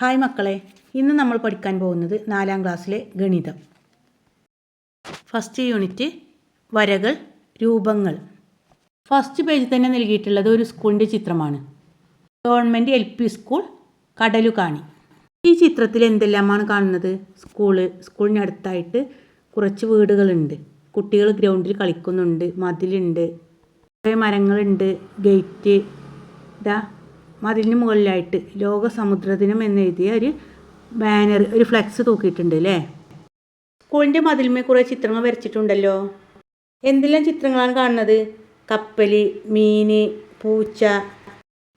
Hi മക്കളെ ഇന്ന് നമ്മൾ പഠിക്കാൻ പോകുന്നത് നാലാം ക്ലാസ്സിലെ ഗണിതം. ഫസ്റ്റ് യൂണിറ്റ് വരകൾ രൂപങ്ങൾ. ഫസ്റ്റ് പേജിൽ തന്നെ നൽകിയിട്ടുള്ളത് ഒരു സ്കൂളിന്റെ ചിത്രമാണ്. Government L P school Kadalukani. ഈ ചിത്രത്തിൽ എന്തെല്ലാമാണ് കാണുന്നത്? സ്കൂൾ സ്കൂളിനടുത്തായിട്ട് കുറച്ച് വീടുകളുണ്ട്. കുട്ടികൾ ഗ്രൗണ്ടിൽ കളിക്കുന്നുണ്ട് മതിലുണ്ട്. കുറേ മരങ്ങളുണ്ട് ഗേറ്റ് ഇതാ. മതിലിന് മുകളിലായിട്ട് ലോക സമുദ്ര ദിനം എന്നെഴുതിയ ഒരു ബാനർ ഒരു ഫ്ലെക്സ് തൂക്കിയിട്ടുണ്ട് അല്ലേ സ്കൂളിന്റെ മതിലിന്മേൽ കുറേ ചിത്രങ്ങൾ വരച്ചിട്ടുണ്ടല്ലോ. എന്തെല്ലാം ചിത്രങ്ങളാണ് കാണുന്നത്? കപ്പൽ മീൻ പൂച്ച.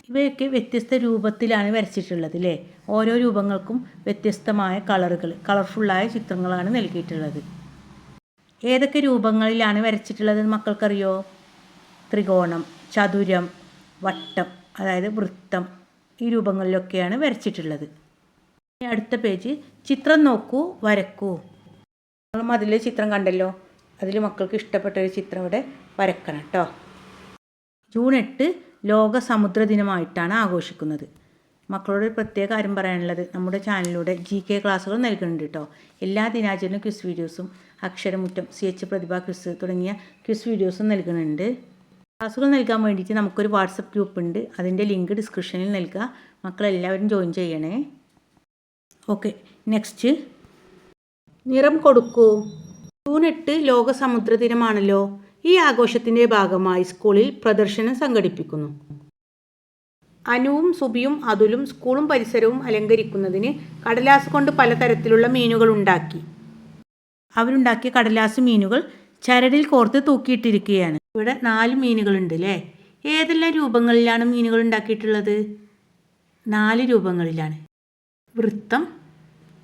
ഇവയൊക്കെ വ്യത്യസ്ത രൂപത്തിലാണ് വരച്ചിട്ടുള്ളത് അല്ലേ ഓരോ രൂപങ്ങൾക്കും വ്യത്യസ്തമായ കളറുകൾ കളർഫുള്ളായ ചിത്രങ്ങളാണ് നൽകിയിട്ടുള്ളത്. ഏതൊക്കെ രൂപങ്ങളിലാണ് വരച്ചിട്ടുള്ളത് മക്കൾക്കറിയോ? ത്രികോണം ചതുരം വട്ടം. അതായത് വൃത്തം ഈ രൂപങ്ങളിലൊക്കെയാണ് വരച്ചിട്ടുള്ളത്. ഇനി അടുത്ത പേജ് ചിത്രം നോക്കൂ വരക്കൂ. നമ്മൾ അതിൽ ചിത്രം കണ്ടല്ലോ. അതിൽ മക്കൾക്ക് ഇഷ്ടപ്പെട്ട ഒരു ചിത്രം ഇവിടെ വരക്കണം കേട്ടോ ജൂൺ എട്ട് ലോക സമുദ്ര ദിനമായിട്ടാണ് ആഘോഷിക്കുന്നത്. മക്കളോട് ഒരു പ്രത്യേക കാര്യം പറയാനുള്ളത്. നമ്മുടെ ചാനലിലൂടെ ജി കെ ക്ലാസ്സുകൾ നൽകുന്നുണ്ട് കേട്ടോ എല്ലാ ദിനാചരണ ക്വിസ് വീഡിയോസും Aksharamuttam C H Prathibha quiz തുടങ്ങിയ ക്വിസ് വീഡിയോസും നൽകുന്നുണ്ട്. ക്ലാസ്സുകൾ നൽകാൻ വേണ്ടിയിട്ട് നമുക്കൊരു വാട്സപ്പ് ഗ്രൂപ്പ് ഉണ്ട്. അതിന്റെ ലിങ്ക് ഡിസ്ക്രിപ്ഷനിൽ നൽകുക മക്കളെല്ലാവരും ജോയിൻ ചെയ്യണേ. Okay next. നിറം കൊടുക്കൂ. ജൂൺ എട്ട് ലോക സമുദ്ര ദിനമാണല്ലോ. ഈ ആഘോഷത്തിന്റെ ഭാഗമായി സ്കൂളിൽ പ്രദർശനം സംഘടിപ്പിക്കുന്നു. അനുവും സുബിയും അതുലും സ്കൂളും പരിസരവും അലങ്കരിക്കുന്നതിന് കടലാസ് കൊണ്ട് പലതരത്തിലുള്ള മീനുകൾ ഉണ്ടാക്കി. അവരുണ്ടാക്കിയ കടലാസ് മീനുകൾ ചരടിൽ കോർത്ത് തൂക്കിയിട്ടിരിക്കുകയാണ്. ഇവിടെ നാല് മീനുകളുണ്ട് അല്ലേ ഏതെല്ലാം രൂപങ്ങളിലാണ് മീനുകൾ ഉണ്ടാക്കിയിട്ടുള്ളത്? നാല് രൂപങ്ങളിലാണ്. വൃത്തം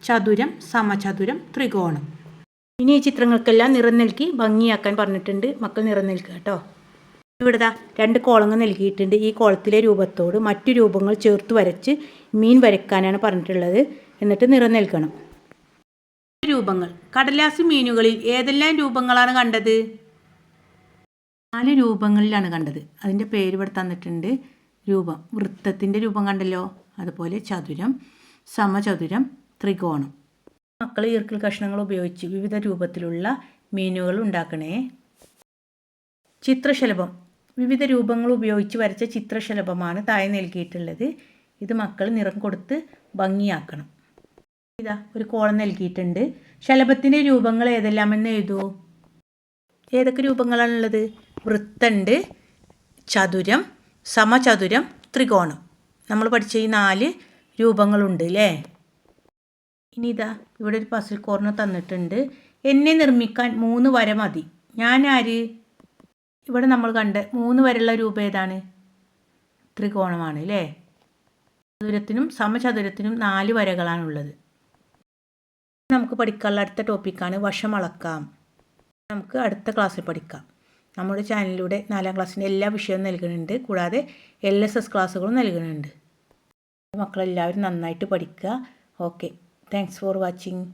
ചതുരം സമചതുരം ത്രികോണം. ഇനി ഈ ചിത്രങ്ങൾക്കെല്ലാം നിറം നൽകി ഭംഗിയാക്കാൻ പറഞ്ഞിട്ടുണ്ട്. മക്കൾ നിറം നൽകുക കേട്ടോ. ഇവിടെ ദാ രണ്ട് കോളങ്ങൾ നൽകിയിട്ടുണ്ട്. ഈ കോളത്തിലെ രൂപത്തോട് മറ്റു രൂപങ്ങൾ ചേർത്ത് വരച്ച് മീൻ വരയ്ക്കാനാണ് പറഞ്ഞിട്ടുള്ളത്. എന്നിട്ട് നിറം നൽകണം രൂപങ്ങൾ. കടലാസ് മീനുകളിൽ ഏതെല്ലാം രൂപങ്ങളാണ് കണ്ടത്? നാല് രൂപങ്ങളിലാണ് കണ്ടത്. അതിന്റെ പേര് ഇവിടെ തന്നിട്ടുണ്ട്. രൂപം. വൃത്തത്തിന്റെ രൂപം കണ്ടല്ലോ. അതുപോലെ ചതുരം സമചതുരം ത്രികോണം. മക്കൾ ഈർക്കിൽ കഷ്ണങ്ങൾ ഉപയോഗിച്ച് വിവിധ രൂപത്തിലുള്ള മീനുകൾ ഉണ്ടാക്കണേ. ചിത്രശലഭം. വിവിധ രൂപങ്ങൾ ഉപയോഗിച്ച് വരച്ച ചിത്രശലഭമാണ് താഴെ നൽകിയിട്ടുള്ളത്. ഇത് മക്കൾ നിറം കൊടുത്ത് ഭംഗിയാക്കണം. ഇതാ ഒരു കോളം നൽകിയിട്ടുണ്ട്. ശലഭത്തിന്റെ രൂപങ്ങൾ ഏതെല്ലാമെന്ന് എഴുതൂ. ഏതൊക്കെ രൂപങ്ങളാണുള്ളത്? വൃത്തണ്ട് ചതുരം സമചതുരം ത്രികോണം. നമ്മൾ പഠിച്ച ഈ നാല് രൂപങ്ങളുണ്ട് അല്ലേ ഇനി ഇതാ ഇവിടെ ഒരു പസിൽ കോർണർ തന്നിട്ടുണ്ട്. എന്നെ നിർമ്മിക്കാൻ മൂന്ന് വര മതി. ഞാൻ ആര്? ഇവിടെ നമ്മൾ കണ്ട മൂന്ന് വരെയുള്ള രൂപം ഏതാണ്? ത്രികോണമാണ് അല്ലേ ചതുരത്തിനും സമചതുരത്തിനും നാല് വരകളാണുള്ളത്. നമുക്ക് പഠിക്കാനുള്ള അടുത്ത ടോപ്പിക്കാണ് വശം അളക്കാം. നമുക്ക് അടുത്ത ക്ലാസ്സിൽ പഠിക്കാം. നമ്മുടെ ചാനലിലൂടെ നാലാം ക്ലാസ്സിന്റെ എല്ലാ വിഷയവും നൽകുന്നുണ്ട്. കൂടാതെ എൽ എസ് എസ് ക്ലാസ്സുകളും നൽകുന്നുണ്ട്. മക്കളെല്ലാവരും നന്നായിട്ട് പഠിക്കുക. Okay thanks for watching